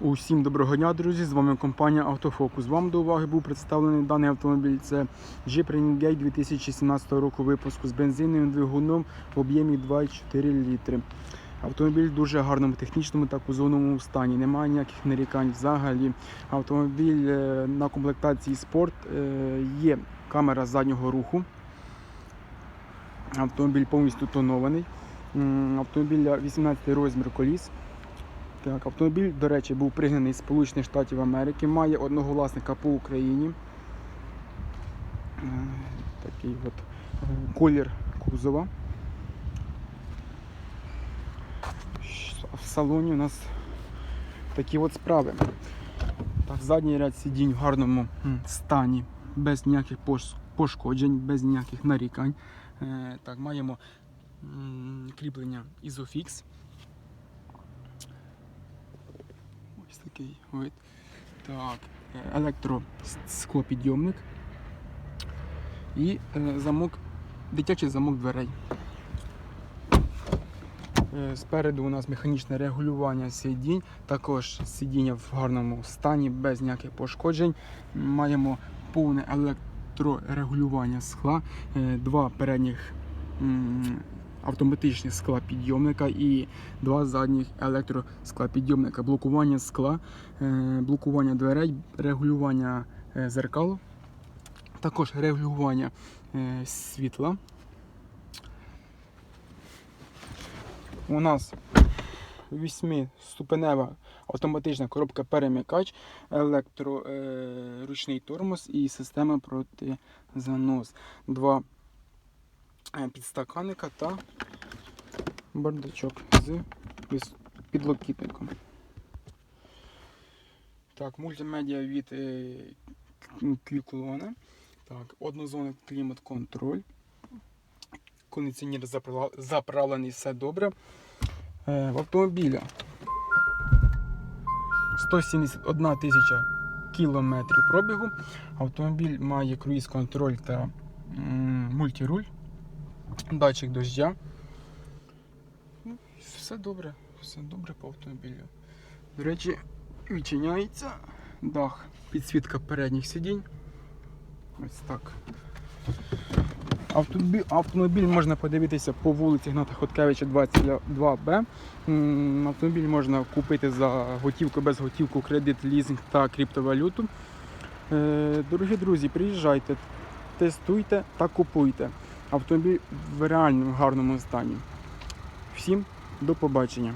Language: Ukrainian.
Усім доброго дня, друзі! З вами компанія Автофокус. Вам до уваги був представлений даний автомобіль. Це Jeep Renegade 2017 року випуску з бензиновим двигуном в об'ємі 2,4 літри. Автомобіль в дуже гарному технічному та кузовному стані. Немає ніяких нарікань взагалі. Автомобіль е, на комплектації спорт е, є камера заднього руху. Автомобіль повністю тонований. М, Автомобіля 18 розмір коліс. Так, автомобіль, до речі, був пригнаний з Сполучених Штатів Америки, має одного власника по Україні. Е, Такий от е, колір кузова. В салоні у нас такі от справи. Так, задній ряд сидінь в гарному стані, без ніяких пошкоджень, без ніяких нарікань. Е, Так, маємо кріплення Isofix. Ось такий вид. Так, е, електросклопідйомник і е, замок, дитячий замок дверей. Е, Спереду у нас механічне регулювання сидінь, також сидіння в гарному стані, без ніяких пошкоджень. Маємо повне електрорегулювання скла, два передніх м, автоматичних скла підйомника і два задніх електросклопідйомника, блокування скла, е, блокування дверей, регулювання е, зеркал, також регулювання е, світла. У нас 8-ступенева автоматична коробка перемикач, електроручний тормоз і система протизанос. Два підстаканника та бардачок з підлокітником. Так, мультимедіа від е, Клюклона. Так, однозонний клімат-контроль. Кондиціонер заправлений, все добре. Е, в автомобіля 171 тисяча кілометрів пробігу. Автомобіль має круїз-контроль та м, мультируль, датчик дождя. Ну, все добре, все добре по автомобілю. До речі, відчиняється дах, підсвітка передніх сидінь. Ось так. Автомобіль, автомобіль можна подивитися по вулиці Гната Хоткевича 22Б. Автомобіль можна купити за готівку, без готівку, кредит, лізинг та криптовалюту. Е, Дорогі друзі, приїжджайте, тестуйте та купуйте. Автомобіль в реальному гарному стані. Всім до побачення.